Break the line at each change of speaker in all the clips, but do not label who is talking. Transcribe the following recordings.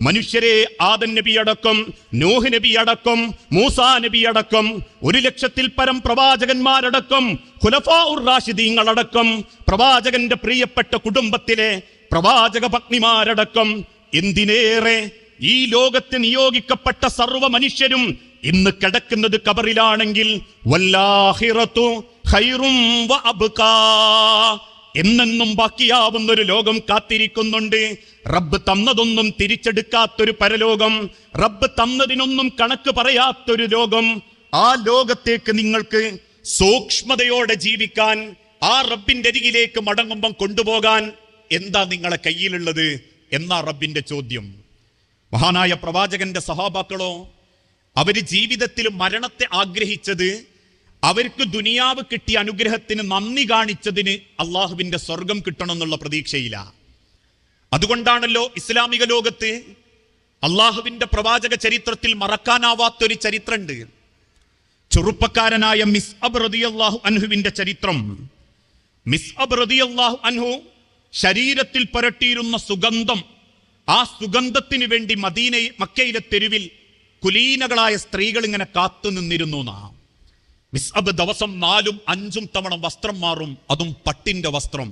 മനുഷ്യരെ ആദൻ നബി അടക്കം നൂഹ് നബി അടക്കം മൂസാ നബി അടക്കം ഒരു ലക്ഷത്തിൽ പരം പ്രവാചകന്മാരടക്കം ഖുലഫാ പ്രവാചകന്റെ പ്രിയപ്പെട്ട കുടുംബത്തിലെ പ്രവാചക പത്നിമാരടക്കം എന്തിനേറെ ഈ ലോകത്ത് നിയോഗിക്കപ്പെട്ട സർവ മനുഷ്യരും ഇന്ന് കിടക്കുന്നത് കബറിലാണെങ്കിൽ വല്ലാഹിറത്തു ഖൈറും വഅബ്കാ എന്നെന്നും ബാക്കിയാവുന്ന ഒരു ലോകം കാത്തിരിക്കുന്നുണ്ട്. റബ്ബ് തന്നതൊന്നും തിരിച്ചെടുക്കാത്തൊരു പരലോകം. റബ്ബ് തന്നതിനൊന്നും കണക്ക് പറയാത്തൊരു ലോകം. ആ ലോകത്തേക്ക് നിങ്ങൾക്ക് സൂക്ഷ്മതയോടെ ജീവിക്കാൻ ആ റബ്ബിന്റെ അരികിലേക്ക് മടങ്ങുമ്പം കൊണ്ടുപോകാൻ എന്താ നിങ്ങളെ കയ്യിലുള്ളത് എന്നാ റബ്ബിന്റെ ചോദ്യം. മഹാനായ പ്രവാചകന്റെ സഹാബാക്കളോ അവർ ജീവിതത്തിൽ മരണത്തെ ആഗ്രഹിച്ചത് അവർക്ക് ദുനിയാവ് കിട്ടിയ അനുഗ്രഹത്തിന് നന്ദി കാണിച്ചതിന് അള്ളാഹുവിന്റെ സ്വർഗം കിട്ടണമെന്നുള്ള പ്രതീക്ഷയില്ല അതുകൊണ്ടാണല്ലോ ഇസ്ലാമിക ലോകത്ത് അള്ളാഹുവിന്റെ പ്രവാചക ചരിത്രത്തിൽ മറക്കാനാവാത്തൊരു ചരിത്രമുണ്ട് ചെറുപ്പക്കാരനായ മിസ് അബ് റതിയല്ലാഹു അൻഹുവിന്റെ ചരിത്രം. മിസ് അബ് റതിയല്ലാഹു അൻഹു ശരീരത്തിൽ പുരട്ടിയിരുന്ന സുഗന്ധം ആ സുഗന്ധത്തിന് വേണ്ടി മദീന മക്കയിലെ തെരുവിൽ കുലീനകളായ സ്ത്രീകൾ ഇങ്ങനെ കാത്തു നിന്നിരുന്നു നാ. മിസ് അബ് ദിവസം നാലും അഞ്ചും തവണ വസ്ത്രം മാറും അതും പട്ടിന്റെ വസ്ത്രം.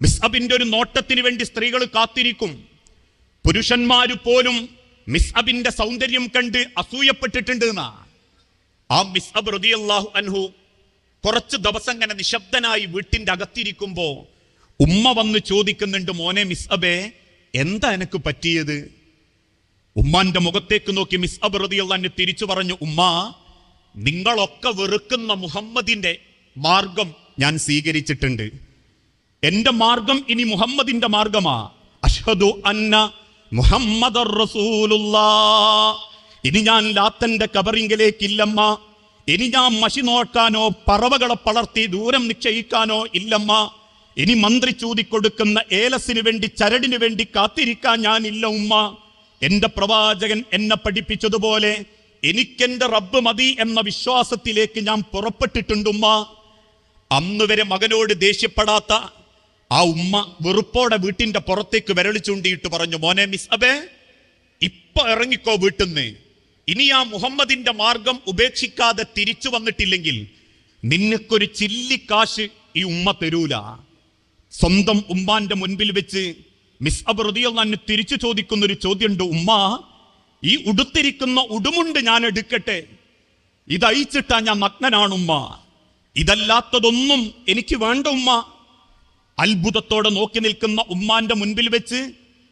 മിസ്അബിന്റെ ഒരു നോട്ടത്തിന് വേണ്ടി സ്ത്രീകൾ കാത്തിരിക്കും. പുരുഷന്മാര് പോലും മിസ്അബിന്റെ സൗന്ദര്യം കണ്ട് അസൂയപ്പെട്ടിട്ടുണ്ട് എന്നാ. ആ മിസ് അബ് റളിയല്ലാഹു അൻഹു കുറച്ച് ദിവസം ഇങ്ങനെ നിശബ്ദനായി വീട്ടിന്റെ അകത്തിരിക്കുമ്പോ ഉമ്മ വന്ന് ചോദിക്കുന്നുണ്ട് മോനെ മിസ് അബേ എന്താ എനക്ക് പറ്റിയത്? ഉമ്മാന്റെ മുഖത്തേക്ക് നോക്കി മിസ് അബ് റളിയല്ലാഹു തിരിച്ചു പറഞ്ഞു ഉമ്മ നിങ്ങളൊക്കെ വെറുക്കുന്ന മുഹമ്മദിന്റെ മാർഗം ഞാൻ സ്വീകരിച്ചിട്ടുണ്ട്. എന്റെ മാർഗം ഇനി മുഹമ്മദിന്റെ മാർഗമാ. അഷ്ഹദു അന്ന മുഹമ്മദ് ഇനി ഞാൻ ലാത്തന്റെ കബറിങ്കിലേക്കില്ലമ്മ ഇനി ഞാൻ മഷി നോക്കാനോ പറവകളെ പളർത്തി ദൂരം നിശ്ചയിക്കാനോ ഇല്ലമ്മ. ഇനി മന്ത്രി ചൂതിക്കൊടുക്കുന്ന ഏലസിന് വേണ്ടി ചരടിനു വേണ്ടി കാത്തിരിക്കാൻ ഞാനില്ല ഉമ്മ. എന്റെ പ്രവാചകൻ എന്നെ പഠിപ്പിച്ചതുപോലെ എനിക്കെന്റെ റബ്ബ് മതി എന്ന വിശ്വാസത്തിലേക്ക് ഞാൻ പുറപ്പെട്ടിട്ടുണ്ടുമ്മ അന്ന് വരെ മകനോട് ദേഷ്യപ്പെടാത്ത ആ ഉമ്മ വെറുപ്പോടെ വീട്ടിന്റെ പുറത്തേക്ക് വിരളി ചൂണ്ടിയിട്ട് പറഞ്ഞു മോനെ മിസ് അബേ ഇപ്പൊ ഇറങ്ങിക്കോ വീട്ടിന്ന്. ഇനി ആ മുഹമ്മദിന്റെ മാർഗം ഉപേക്ഷിക്കാതെ തിരിച്ചു വന്നിട്ടില്ലെങ്കിൽ നിനക്കൊരു ചില്ലിക്കാശ് ഈ ഉമ്മ തരൂല. സ്വന്തം ഉമ്മാന്റെ മുൻപിൽ വെച്ച് മിസ് അബ് റതിയല്ലാന്ന് തിരിച്ചു ചോദിക്കുന്നൊരു ചോദ്യമുണ്ട് ഉമ്മ. ഈ ഉടുത്തിരിക്കുന്ന ഉടുമുണ്ട് ഞാൻ എടുക്കട്ടെ. ഇതയച്ചിട്ടാ ഞാൻ നഗ്നനാണുമ്മ ഇതല്ലാത്തതൊന്നും എനിക്ക് വേണ്ട ഉമ്മ. അത്ഭുതത്തോടെ നോക്കി നിൽക്കുന്ന ഉമ്മാന്റെ മുൻപിൽ വെച്ച്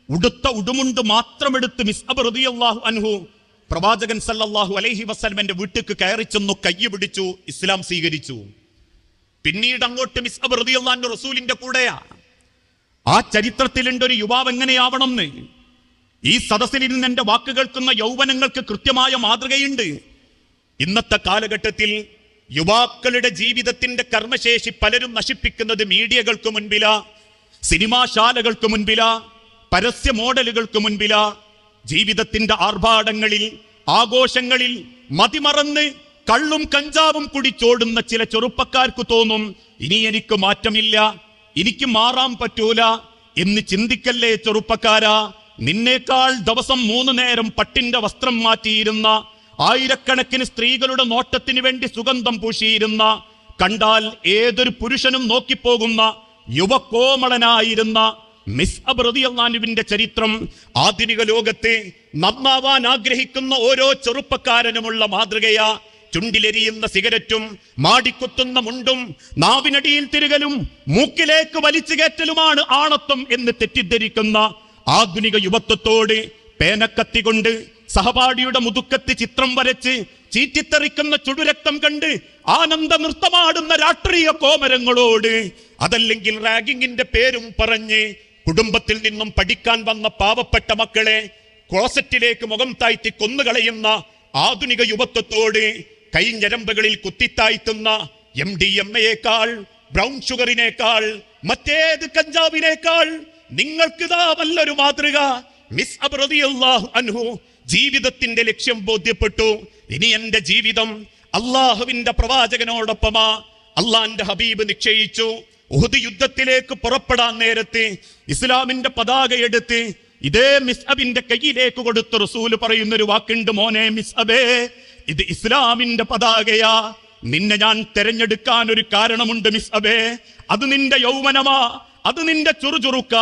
ഉടുത്ത ഉടുമുണ്ട് മാത്രം എടുത്ത് മിസ് അബ് റളിയല്ലാഹു അൻഹു പ്രവാചകൻ സല്ലല്ലാഹു അലൈഹി വസ്ലമന്റെ വീട്ടിക്ക് കയറി ചെന്നു കയ്യ് പിടിച്ചു ഇസ്ലാം സ്വീകരിച്ചു. പിന്നീട് അങ്ങോട്ട് മിസ് അബ് റസൂലിന്റെ കൂടെയാ. ആ ചരിത്രത്തിലുണ്ട് ഒരു യുവാവ് എങ്ങനെയാവണം എന്ന് ഈ സദസ്സിൽ ഇരുന്ന് എന്റെ വാക്ക് കേൾക്കുന്ന യൗവനങ്ങൾക്ക് കൃത്യമായ മാതൃകയുണ്ട്. ഇന്നത്തെ കാലഘട്ടത്തിൽ യുവാക്കളുടെ ജീവിതത്തിന്റെ കർമ്മശേഷി പലരും നശിപ്പിക്കുന്നത് മീഡിയകൾക്ക് മുൻപില സിനിമാശാലകൾക്ക് മുൻപില പരസ്യ മോഡലുകൾക്ക് മുൻപില ജീവിതത്തിന്റെ ആർഭാടങ്ങളിൽ ആഘോഷങ്ങളിൽ മതിമറന്ന് കള്ളും കഞ്ചാവും കുടിച്ചോടുന്ന ചില ചെറുപ്പക്കാർക്ക് തോന്നും ഇനി എനിക്ക് മാറ്റമില്ല എനിക്ക് മാറാൻ പറ്റൂല എന്ന് ചിന്തിക്കല്ലേ ചെറുപ്പക്കാരാ? നിന്നേക്കാൾ ദിവസം മൂന്ന് നേരം പട്ടിന്റെ വസ്ത്രം മാറ്റിയിരുന്ന ആയിരക്കണക്കിന് സ്ത്രീകളുടെ നോട്ടത്തിന് വേണ്ടി സുഗന്ധം പൂശിയിരുന്ന കണ്ടാൽ ഏതൊരു പുരുഷനും നോക്കിപ്പോകുന്ന യുവകോമളനായിരുന്ന മിസ് അബ്രതിയല്ലാനുവിന്റെ ചരിത്രം ആധുനിക ലോകത്തെ നന്നാവാൻ ആഗ്രഹിക്കുന്ന ഓരോ ചെറുപ്പക്കാരനുമുള്ള മാതൃകയാ. ചുണ്ടിലെരിയുന്ന സിഗരറ്റും മാടിക്കുത്തുന്ന മുണ്ടും നാവിനടിയിൽ തിരുകലും മൂക്കിലേക്ക് വലിച്ചു കയറ്റലുമാണ് ആണത്വം എന്ന് തെറ്റിദ്ധരിക്കുന്ന ആധുനിക യുവത്വത്തോട് പേനക്കത്തി കൊണ്ട് സഹപാഠിയുടെ മുതുക്കത്ത് ചിത്രം വരച്ച് ചീറ്റിത്തെറിക്കുന്ന ചുടുരക്തം കണ്ട് ആനന്ദ നൃത്തമാടുന്ന രാഷ്ട്രീയ കോമരങ്ങളോട് അതല്ലെങ്കിൽ റാഗിങ്ങിന്റെ പേരും പറഞ്ഞ് കുടുംബത്തിൽ നിന്നും പഠിക്കാൻ വന്ന പാവപ്പെട്ട മക്കളെ ക്ലോസറ്റിലേക്ക് മുഖം താഴ്ത്തി കൊന്നുകളയുന്ന ആധുനിക യുവത്വത്തോട് കൈഞ്ഞരമ്പുകളിൽ കുത്തിത്താഴ്ത്തുന്ന എം ഡി എം എയേക്കാൾ ബ്രൗൺ ഷുഗറിനേക്കാൾ മറ്റേത് കഞ്ചാവിനേക്കാൾ നിങ്ങൾക്കിതാ വല്ലൊരു മാതൃക? മിസ് അൻഹു ജീവിതത്തിന്റെ ലക്ഷ്യം ബോധ്യപ്പെട്ടു. ഇനി എന്റെ ജീവിതം അള്ളാഹുവിന്റെ പ്രവാചകനോടൊപ്പമാ. അള്ളാന്റെ ഹബീബ് നിശ്ചയിച്ചു. ഉഹുദ് യുദ്ധത്തിലേക്ക് പുറപ്പെടാൻ നേരത്തെ ഇസ്ലാമിന്റെ പതാക എടുത്ത് ഇതേ മിസ്അബിന്റെ കയ്യിലേക്ക് കൊടുത്ത റസൂൽ പറയുന്ന ഒരു വാക്കുണ്ട് മോനെ മിസ്അബേ ഇത് ഇസ്ലാമിന്റെ പതാകയാ. നിന്നെ ഞാൻ തെരഞ്ഞെടുക്കാൻ ഒരു കാരണമുണ്ട് മിസ്അബേ അത് നിന്റെ യൗവനമാ. അത് നിന്റെ ചുറുചുറുക്ക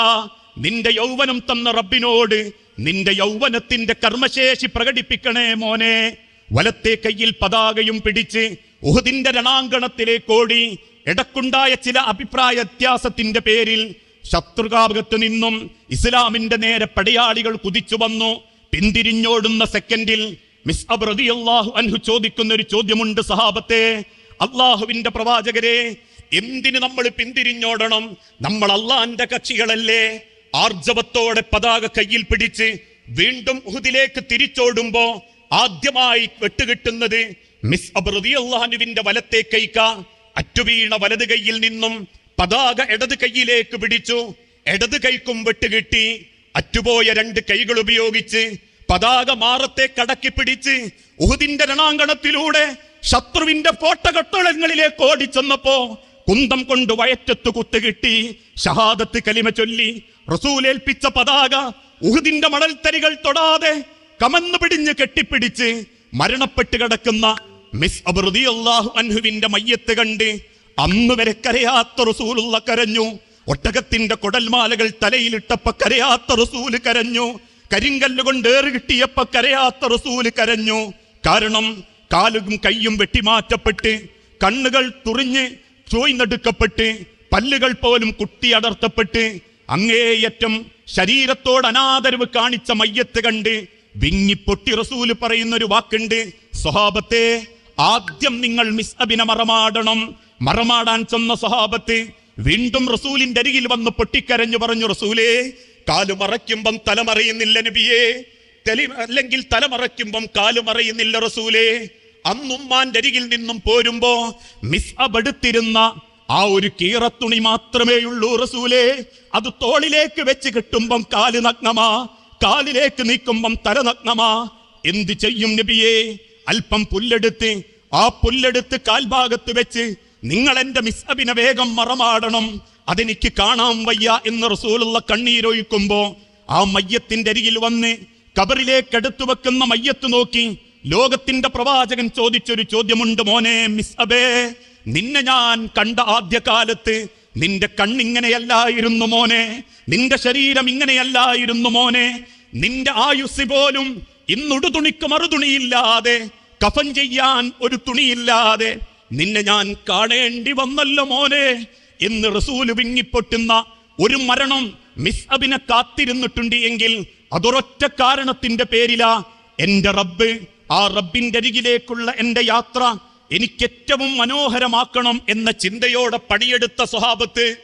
നിന്റെ യൗവനം തന്ന റബ്ബിനോട് നിന്റെ യൗവനത്തിന്റെ കർമ്മശേഷി പ്രകടിപ്പിക്കണേ മോനെ. വലത്തെ കയ്യിൽ പതാകയും പിടിച്ച് ഉഹുദിന്റെ രണാങ്കണത്തിലേക്കോടി ഇടക്കുണ്ടായ ചില അഭിപ്രായ വ്യത്യാസത്തിന്റെ പേരിൽ ശത്രുകാപകത്ത് നിന്നും ഇസ്ലാമിന്റെ നേരെ പടയാളികൾ കുതിച്ചു വന്നു. പിന്തിരിഞ്ഞോടുന്ന സെക്കൻഡിൽ മിസ് അബ്രതി അള്ളാഹു അൻഹു ചോദിക്കുന്ന ഒരു ചോദ്യമുണ്ട് സഹാബത്തെ. അള്ളാഹുവിന്റെ പ്രവാചകരെ എന്തിന് നമ്മൾ പിന്തിരിഞ്ഞോടണം? നമ്മൾ അള്ളാന്റെ കക്ഷികളല്ലേ? ആർജവത്തോടെ പതാക കയ്യിൽ പിടിച്ച് വീണ്ടും ഉഹുദിലേക്ക് തിരിച്ചോടുമ്പോ ആദ്യമായി വെട്ടുകിട്ടുന്നത് മിസ് അബ്രതി അള്ളഹാനുവിന്റെ വലത്തെ കൈക്ക. അറ്റുവീണ വലത് കൈയിൽ നിന്നും പതാക ഇടത് കൈയിലേക്ക് പിടിച്ചു. ഇടത് കൈക്കും വെട്ടുകിട്ടി. അറ്റുപോയ രണ്ട് കൈകൾ ഉപയോഗിച്ച് പതാക മാറത്തെ കടക്കി പിടിച്ച് ഉഹുദിന്റെ രണാങ്കണത്തിലൂടെ ശത്രുവിന്റെ കോട്ടകട്ടളങ്ങളിലേക്ക് ഓടിച്ചെന്നപ്പോ കുന്തം കൊണ്ട് വയറ്റത്ത് കുത്തുകിട്ടി ഷഹാദത്ത് കലിമ ചൊല്ലി. റസൂലേൽപ്പിച്ച പതാക ഉഹുദിന്റെ മണൽത്തരികൾ തൊടാതെ കമന്നു പിടിഞ്ഞ് കെട്ടിപ്പിടിച്ച് മരണപ്പെട്ട് കിടക്കുന്ന മിസ് അബ്രുദി അള്ളാഹു അൻഹുവിന്റെ മയ്യത്ത് കണ്ട് അന്ന് വരെ കരയാത്ത റസൂലുള്ള കരഞ്ഞു. ഒട്ടകത്തിന്റെ കുടൽമാലകൾ തലയിലിട്ടപ്പ കരയാത്ത റസൂൽ കരഞ്ഞു. കരിങ്കല്ല് കൊണ്ട് ഏറ് കിട്ടിയപ്പ കരയാത്ത റസൂൽ കരഞ്ഞു. കാരണം കാലും കൈയും വെട്ടിമാറ്റപ്പെട്ട് കണ്ണുകൾ തുറിഞ്ഞ് ചോയ്ന്നെടുക്കപ്പെട്ട് പല്ലുകൾ പോലും കുട്ടി കുട്ടിയടർത്തപ്പെട്ട് അങ്ങേയറ്റം ശരീരത്തോട് അനാദരവ് കാണിച്ച മയ്യത്ത് കണ്ട് വിങ്ങിപ്പൊട്ടി റസൂൽ പറയുന്ന ഒരു വാക്കുണ്ട്. സ്വഹാബത്തെ ആദ്യം നിങ്ങൾ മിസ്അബിനെ മറമാടണം. മറമാടാൻ ചെന്ന സ്വഹാബത്ത് വീണ്ടും റസൂലിന്റെ അരികിൽ വന്ന് പൊട്ടിക്കരഞ്ഞു പറഞ്ഞു റസൂലേ കാലു മറയ്ക്കുമ്പം തല മറയുന്നില്ല നബിയേ അല്ലെങ്കിൽ തലമറയ്ക്കുമ്പം കാൽ മറയുന്നില്ല റസൂലേ. അന്നുമ്മാന്റെ അരികിൽ നിന്നും പോരുമ്പോ മിസ് അപെടുത്തിരുന്ന ആ ഒരു കീറത്തുണി മാത്രമേ ഉള്ളൂ റസൂലേ. അത് തോളിലേക്ക് വെച്ച് കിട്ടുമ്പം കാൽ നഗ്നമാ കാലിലേക്ക് നീക്കുമ്പം തല നഗ്നമാ. എന്ത് ചെയ്യും നബിയെ? അല്പം പുല്ലെടുത്ത് ആ പുല്ലെടുത്ത് കാൽഭാഗത്ത് വെച്ച് നിങ്ങൾ എന്റെ മിസ്അബിനെ വേഗം മറമാടണം. അതെനിക്ക് കാണാൻ വയ്യ എന്ന് റസൂലുള്ള കണ്ണീരൊഴിക്കുമ്പോ ആ മയ്യത്തിന്റെ അരികിൽ വന്ന് കബറിലേക്ക് എടുത്തു വെക്കുന്ന മയ്യത്ത് നോക്കി ലോകത്തിന്റെ പ്രവാചകൻ ചോദിച്ചൊരു ചോദ്യമുണ്ട് മോനെ മിസ് അബേ നിന്നെ ഞാൻ കണ്ട ആദ്യകാലത്ത് നിന്റെ കണ്ണിങ്ങനെയല്ലായിരുന്നു മോനെ നിന്റെ ശരീരം ഇങ്ങനെയല്ലായിരുന്നു മോനെ നിന്റെ ആയുസ് പോലും ഇന്നുടു തുണിക്ക് മറുതുണിയില്ലാതെ കഫൻ ചെയ്യാൻ ഒരു തുണിയില്ലാതെ നിന്നെ ഞാൻ കാണേണ്ടി വന്നല്ലോ മോനെ എന്ന് റസൂൽ വിങ്ങിപ്പൊട്ടുന്ന ഒരു മരണം മിസ് അബിനെ കാത്തിരുന്നിട്ടുണ്ട് എങ്കിൽ അതൊരൊറ്റ കാരണത്തിന്റെ പേരിലാ എന്റെ റബ്ബ് ആ റബ്ബിന്റെ അരികിലേക്കുള്ള എന്റെ യാത്ര എനിക്ക് ഏറ്റവും മനോഹരമാക്കണം എന്ന ചിന്തയോടെ പണിയെടുത്ത സ്വഭാവത്ത്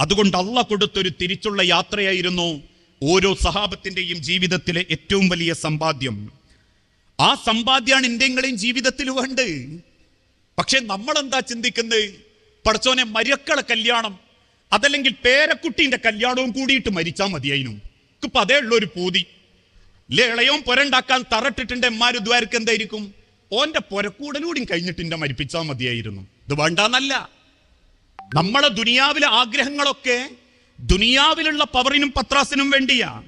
അതുകൊണ്ട് അള്ള കൊടുത്തൊരു തിരിച്ചുള്ള യാത്രയായിരുന്നു ഓരോ സഹാബത്തിന്റെയും ജീവിതത്തിലെ ഏറ്റവും വലിയ സമ്പാദ്യം. ആ സമ്പാദ്യമാണ് ഇന്ത്യങ്ങളെയും ജീവിതത്തിൽ വേണ്ട പക്ഷെ നമ്മൾ എന്താ ചിന്തിക്കുന്നത് പഠിച്ചോനെ മരക്കളെ കല്യാണം അതല്ലെങ്കിൽ പേരക്കുട്ടിന്റെ കല്യാണവും കൂടിയിട്ട് മരിച്ചാൽ മതിയായിരുന്നു ഇപ്പൊ അതേ ഉള്ളൊരു പൂതി. ഇല്ലേ ഇളയവും പുരണ്ടാക്കാൻ തറട്ടിട്ടുണ്ട് എമ്മാര് ദ്വാരക്ക് എന്തായിരിക്കും? ഓന്റെ പുരക്കൂടലൂടെയും കഴിഞ്ഞിട്ട് മരിപ്പിച്ചാൽ മതിയായിരുന്നു. ഇത് വേണ്ടാന്നല്ല. നമ്മളെ ദുനിയാവിലെ ആഗ്രഹങ്ങളൊക്കെ ദുനിയാവിലുള്ള പവറിനും പത്രാസിനും വേണ്ടിയാ.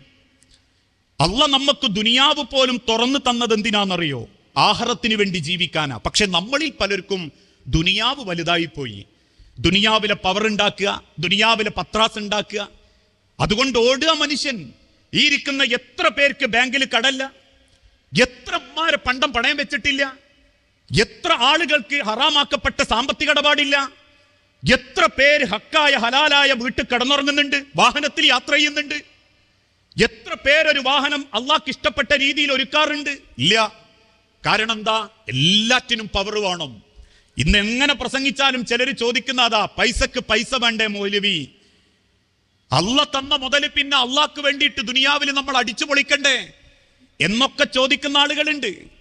അല്ല നമുക്ക് ദുനിയാവ് പോലും തുറന്നു തന്നത് എന്തിനാണെന്നറിയോ ആഹാരത്തിന് വേണ്ടി ജീവിക്കാനാ. പക്ഷെ നമ്മളിൽ പലർക്കും ദുനിയാവ് വലുതായിപ്പോയി ദുനിയാവിലെ പവർ ഉണ്ടാക്കുക ദുനിയാവിലെ പത്രാസ് ഉണ്ടാക്കുക. അതുകൊണ്ട് ഓടുക മനുഷ്യൻ. ഈ ഇരിക്കുന്ന എത്ര പേർക്ക് ബാങ്കിൽ കടല്ല? എത്ര അമ്മാരെ പണ്ടം പണയം വെച്ചിട്ടില്ല? എത്ര ആളുകൾക്ക് ഹറാമാക്കപ്പെട്ട സാമ്പത്തിക ഇടപാടില്ല? എത്ര പേര് ഹക്കായ ഹലാലായ വീട്ടിൽ കടന്നുറങ്ങുന്നുണ്ട് വാഹനത്തിൽ യാത്ര ചെയ്യുന്നുണ്ട്? എത്ര പേരൊരു വാഹനം അള്ളാഹ്ക്ക് ഇഷ്ടപ്പെട്ട രീതിയിൽ ഒരുക്കാറുണ്ട്? ഇല്ല. കാരണം എന്താ? എല്ലാറ്റിനും പവർ വേണം. ഇന്ന് എങ്ങനെ പ്രസംഗിച്ചാലും ചിലർ ചോദിക്കുന്ന അതാ പൈസക്ക് പൈസ വേണ്ടേ മൗലവി? അല്ല തന്ന മുതൽ പിന്നെ അള്ളാക്ക് വേണ്ടിയിട്ട് ദുനിയാവിൽ നമ്മൾ അടിച്ചു പൊളിക്കണ്ടേ? എന്നൊക്കെ ചോദിക്കുന്ന ആളുകളുണ്ട്.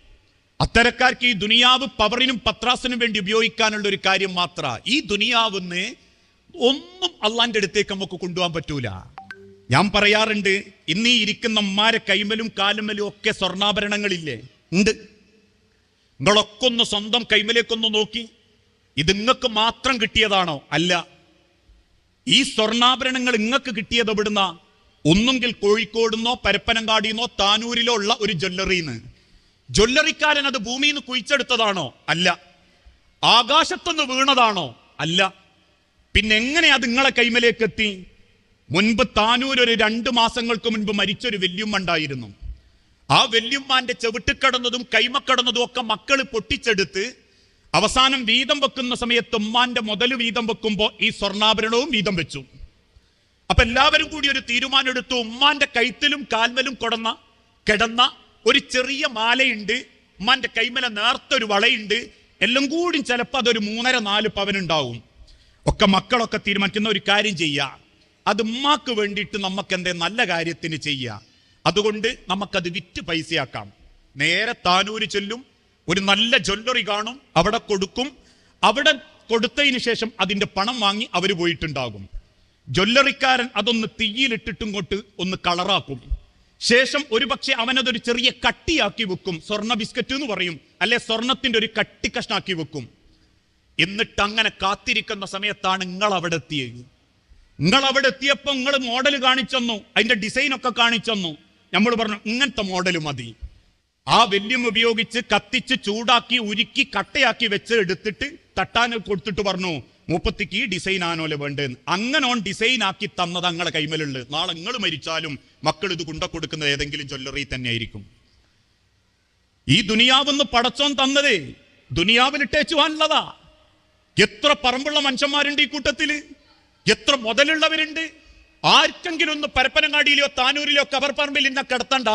അത്തരക്കാർക്ക് ഈ ദുനിയാവ് പവറിനും പത്രാസിനും വേണ്ടി ഉപയോഗിക്കാനുള്ള ഒരു കാര്യം മാത്ര. ഈ ദുനിയാവെന്ന് ഒന്നും അള്ളാന്റെ അടുത്തേക്ക് നമുക്ക് കൊണ്ടുപോകാൻ പറ്റൂല. ഞാൻ പറയാറുണ്ട് ഇന്ന് ഇരിക്കുന്ന അമ്മാരെ കൈമലും കാലുമലും ഒക്കെ സ്വർണാഭരണങ്ങളില്ലേ? ഉണ്ട്. നിങ്ങളൊക്കെ ഒന്ന് സ്വന്തം കൈമലേക്കൊന്ന് നോക്കി. ഇത് നിങ്ങൾക്ക് മാത്രം കിട്ടിയതാണോ? അല്ല. ഈ സ്വർണാഭരണങ്ങൾ ഇങ്ങക്ക് കിട്ടിയത് എവിടുന്ന? ഒന്നുകിൽ കോഴിക്കോടുന്നോ പരപ്പനങ്കാടിന്നോ താനൂരിലോ ഉള്ള ഒരു ജ്വല്ലറിന്ന്. ജ്വല്ലറിക്കാരൻ അത് ഭൂമിയിൽ നിന്ന് കുഴിച്ചെടുത്തതാണോ? അല്ല. ആകാശത്തുനിന്ന് വീണതാണോ? അല്ല. പിന്നെ എങ്ങനെ അത് നിങ്ങളെ കൈമലേക്ക് എത്തി മുൻപ് താനൂർ ഒരു രണ്ട് മാസങ്ങൾക്ക് മുൻപ് മരിച്ചൊരു വല്യമ്മ ഉണ്ടായിരുന്നു ആ വല്യമ്മാന്റെ ചെവിട്ടിക്കടന്നതും കൈമക്കടന്നതും ഒക്കെ മക്കൾ പൊട്ടിച്ചെടുത്ത് അവസാനം വീതം വെക്കുന്ന സമയത്ത് ഉമ്മാന്റെ മുതൽ വീതം വെക്കുമ്പോൾ ഈ സ്വർണാഭരണവും വീതം വെച്ചു. അപ്പൊ എല്ലാവരും കൂടി ഒരു തീരുമാനം എടുത്തു ഉമ്മാന്റെ കൈത്തിലും കാൽമലും കൊടന്ന കിടന്ന ഒരു ചെറിയ മാലയുണ്ട്. ഉമ്മാന്റെ കൈമല നേർത്തൊരു വളയുണ്ട്. എല്ലാം കൂടി ചിലപ്പോൾ അതൊരു മൂന്നര നാല് പവനുണ്ടാവും. ഒക്കെ മക്കളൊക്കെ തീരുമാനിക്കുന്ന ഒരു കാര്യം ചെയ്യുക അത് ഉമ്മാക്ക് വേണ്ടിയിട്ട് നമുക്ക് എന്തേ നല്ല കാര്യത്തിന് ചെയ്യുക അതുകൊണ്ട് നമുക്കത് വിറ്റ് പൈസയാക്കാം. നേരെ താനൂര് ചെല്ലും. ഒരു നല്ല ജ്വല്ലറി കാണും അവിടെ കൊടുക്കും. അവിടെ കൊടുത്തതിന് ശേഷം അതിന്റെ പണം വാങ്ങി അവർ പോയിട്ടുണ്ടാകും. ജ്വല്ലറിക്കാരൻ അതൊന്ന് തീയിലിട്ടിട്ടും കൊണ്ട് ഒന്ന് കളറാക്കും. ശേഷം ഒരുപക്ഷെ അവനതൊരു ചെറിയ കട്ടിയാക്കി വെക്കും. സ്വർണ ബിസ്ക്കറ്റ് എന്ന് പറയും. അല്ലെ സ്വർണത്തിന്റെ ഒരു കട്ടി കഷ്ണാക്കി വെക്കും. എന്നിട്ട് അങ്ങനെ കാത്തിരിക്കുന്ന സമയത്താണ് നിങ്ങൾ അവിടെ എത്തിയത്. നിങ്ങൾ അവിടെ എത്തിയപ്പോൾ നിങ്ങൾ മോഡൽ കാണിച്ചെന്നു അതിന്റെ ഡിസൈനൊക്കെ കാണിച്ചെന്നു നമ്മൾ പറഞ്ഞു ഇങ്ങനത്തെ മോഡൽ മതി. ആ വെല്യം ഉപയോഗിച്ച് കത്തിച്ച് ചൂടാക്കി ഉരുക്കി കട്ടയാക്കി വെച്ച് എടുത്തിട്ട് തട്ടാൻ കൊടുത്തിട്ട് പറഞ്ഞു മുപ്പത്തിക്ക് ഈ ഡിസൈൻ ആണോലെ വേണ്ടത് അങ്ങനെ ഓൺ ഡിസൈൻ ആക്കി തന്നത് അങ്ങളെ കൈമലുണ്ട്. നാളെ നിങ്ങൾ മരിച്ചാലും മക്കൾ ഇത് കൊണ്ട കൊടുക്കുന്നത് ഏതെങ്കിലും ജ്വല്ലറി തന്നെ ആയിരിക്കും ഈ ദുനിയാവെന്ന് പടച്ചോൻ തന്നത് ദുനിയാവിൽ ഇട്ടേച്ചു പോകാനുള്ളതാ എത്ര പറമ്പുള്ള മനുഷ്യന്മാരുണ്ട് ഈ കൂട്ടത്തിൽ? എത്ര മുതലുള്ളവരുണ്ട്? ആർക്കെങ്കിലും ഒന്ന് പരപ്പനങ്ങാടിയിലോ താനൂരിലോ കവർപ്പറമ്പിൽ ഇന്ന കിടത്തണ്ട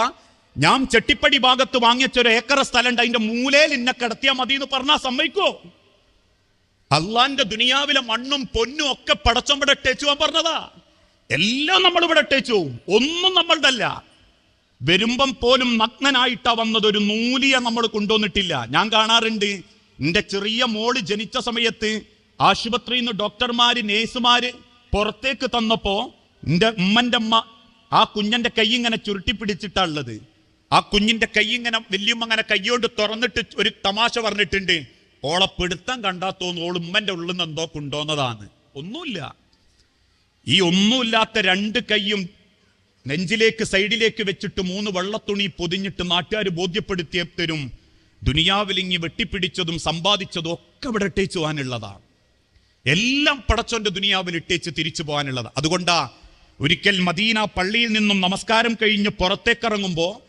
ഞാൻ ചെട്ടിപ്പടി ഭാഗത്ത് വാങ്ങിച്ചൊരു ഏക്കർ സ്ഥലമുണ്ട്. അതിന്റെ മൂലയിൽ എന്നെ കിടത്തിയാൽ മതി എന്ന് പറഞ്ഞാൽ സമ്മതിക്കോ? അള്ളാന്റെ ദുനിയാവിലെ മണ്ണും പൊന്നും ഒക്കെ പടച്ചമ്പടെ ഇട്ടേച്ചു പോകാൻ പറഞ്ഞതാ. എല്ലാം നമ്മൾ ഇവിടെ ഇട്ടേച്ചു പോവും. ഒന്നും നമ്മളുടെ അല്ല വരുമ്പം പോലും നഗ്നനായിട്ടാ വന്നത് ഒരു നൂലിയ നമ്മൾ കൊണ്ടുവന്നിട്ടില്ല. ഞാൻ കാണാറുണ്ട്. എന്റെ ചെറിയ മോൾ ജനിച്ച സമയത്ത് ആശുപത്രിയിൽ നിന്ന് ഡോക്ടർമാര് നേഴ്സുമാര് പുറത്തേക്ക് തന്നപ്പോ എന്റെ ഉമ്മന്റെ അമ്മ ആ കുഞ്ഞന്റെ കൈ ഇങ്ങനെ ചുരുട്ടി പിടിച്ചിട്ടാ ഉള്ളത്. ആ കുഞ്ഞിന്റെ കൈ ഇങ്ങനെ വല്യമ്മ അങ്ങനെ കൈകൊണ്ട് തുറന്നിട്ട് ഒരു തമാശ പറഞ്ഞിട്ടുണ്ട്. ഓളെ പിടുത്തം കണ്ടാ തോന്നുന്നു ഓൾ ഉമ്മന്റെ ഉള്ളിൽ നിന്ന് എന്തോ കൊണ്ടുവന്നതാണ്. ഒന്നുമില്ല. ഈ ഒന്നുമില്ലാത്ത രണ്ട് കൈയും നെഞ്ചിലേക്ക് സൈഡിലേക്ക് വെച്ചിട്ട് മൂന്ന് വെള്ളത്തുണി പൊതിഞ്ഞിട്ട് നാട്ടുകാർ ബോധ്യപ്പെടുത്തിയതും ദുനിയാവിലിങ്ങി വെട്ടിപ്പിടിച്ചതും സമ്പാദിച്ചതും ഒക്കെ ഇവിടെ ഇട്ടേച്ചു പോകാനുള്ളതാണ്. എല്ലാം പടച്ചോന്റെ ദുനിയാവിൽ ഇട്ടേച്ച് തിരിച്ചു പോകാനുള്ളത് അതുകൊണ്ടാ ഒരിക്കൽ മദീന പള്ളിയിൽ നിന്നും നമസ്കാരം കഴിഞ്ഞ് പുറത്തേക്കിറങ്ങുമ്പോ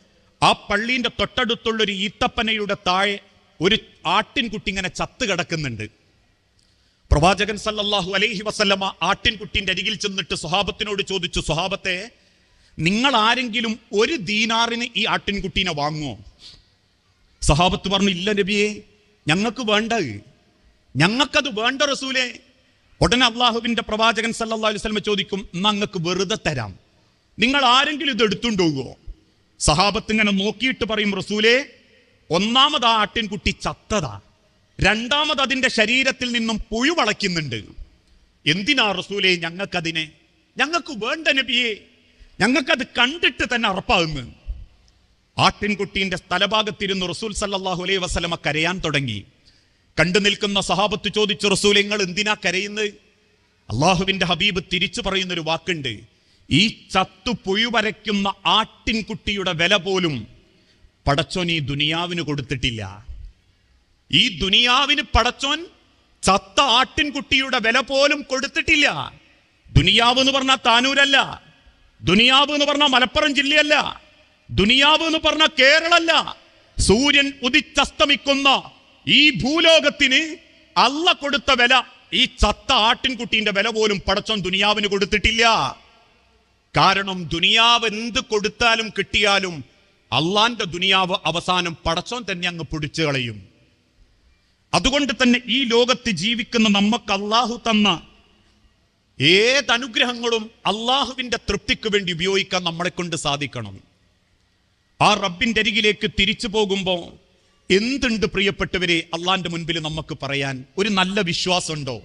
ആ പള്ളീന്റെ തൊട്ടടുത്തുള്ള ഒരു ഈത്തപ്പനയുടെ താഴെ ഒരു ആട്ടിൻകുട്ടി ഇങ്ങനെ ചത്ത് കിടക്കുന്നുണ്ട്. പ്രവാചകൻ സല്ലല്ലാഹു അലൈഹി വസല്ലമ ആട്ടിൻകുട്ടിന്റെ അരികിൽ ചെന്നിട്ട് സ്വഹാബത്തിനോട് ചോദിച്ചു സ്വഹാബത്തെ നിങ്ങൾ ആരെങ്കിലും ഒരു ദീനാറിന് ഈ ആട്ടിൻകുട്ടീനെ വാങ്ങുമോ സഹാബത്ത് പറഞ്ഞു ഇല്ല നബിയെ ഞങ്ങൾക്ക് വേണ്ട. ഞങ്ങൾക്കത് വേണ്ട റസൂലേ. ഉടനെ അള്ളാഹുവിന്റെ പ്രവാചകൻ സല്ലാ അലൈഹി വസല്ലമ ചോദിക്കും നിങ്ങൾക്ക് വെറുതെ തരാം. നിങ്ങൾ ആരെങ്കിലും ഇത് എടുത്തുണ്ടോകുമോ സഹാബത്ത് ഇങ്ങനെ നോക്കിയിട്ട് പറയും റസൂലേ ഒന്നാമത് ആ ആട്ടിൻകുട്ടി ചത്തതാ. രണ്ടാമത് അതിന്റെ ശരീരത്തിൽ നിന്നും പുഴു വളയ്ക്കുന്നുണ്ട്. എന്തിനാ റസൂലേ ഞങ്ങൾക്കതിനെ? ഞങ്ങൾക്ക് വേണ്ട നബിയെ ഞങ്ങൾക്കത് കണ്ടിട്ട് തന്നെ അറപ്പാകുന്നു ആട്ടിൻകുട്ടീന്റെ സ്ഥലഭാഗത്തിരുന്ന് റസൂൽ സല്ലാഹു അലൈഹി വസല്ലമ കരയാൻ തുടങ്ങി. കണ്ടു നിൽക്കുന്ന സഹാബത്ത് ചോദിച്ചു റസൂൽ നിങ്ങൾ എന്തിനാ കരയുന്നത്? അള്ളാഹുവിന്റെ ഹബീബ് തിരിച്ചു പറയുന്നൊരു വാക്കുണ്ട്. ഈ ചത്തു പുഴുവരയ്ക്കുന്ന ആട്ടിൻകുട്ടിയുടെ വില പോലും പടച്ചോൻ ഈ ദുനിയാവിന് കൊടുത്തിട്ടില്ല. ഈ ദുനിയാവിന് പടച്ചോൻ ചത്ത ആട്ടിൻകുട്ടിയുടെ വില പോലും കൊടുത്തിട്ടില്ല. ദുനിയാവ് എന്ന് പറഞ്ഞാൽ താനൂരല്ല. ദുനിയാവ് എന്ന് പറഞ്ഞാൽ മലപ്പുറം ജില്ലയല്ല. ദുനിയാവ് എന്ന് പറഞ്ഞാൽ കേരളല്ല സൂര്യൻ ഉദിച്ചസ്തമിക്കുന്ന ഈ ഭൂലോകത്തിന് അല്ല കൊടുത്ത വില ഈ ചത്ത ആട്ടിൻകുട്ടീന്റെ വില പോലും പടച്ചോൻ ദുനിയാവിന് കൊടുത്തിട്ടില്ല. കാരണം ദുനിയാവ് എന്ത് കൊടുത്താലും കിട്ടിയാലും അള്ളാന്റെ ദുനിയാവ് അവസാനം പടച്ചോൻ തന്നെ അങ്ങ് പിടിച്ചു കളയും. അതുകൊണ്ട് തന്നെ ഈ ലോകത്ത് ജീവിക്കുന്ന നമുക്ക് അള്ളാഹു തന്ന ഏതനുഗ്രഹങ്ങളും അള്ളാഹുവിന്റെ തൃപ്തിക്ക് വേണ്ടി ഉപയോഗിക്കാൻ നമ്മളെ കൊണ്ട് സാധിക്കണം. ആ റബ്ബിന്റെ അരികിലേക്ക് തിരിച്ചു പോകുമ്പോൾ എന്തുണ്ട് പ്രിയപ്പെട്ടവരെ അള്ളാന്റെ മുൻപിൽ നമുക്ക് പറയാൻ ഒരു നല്ല വിശ്വാസമുണ്ടോ?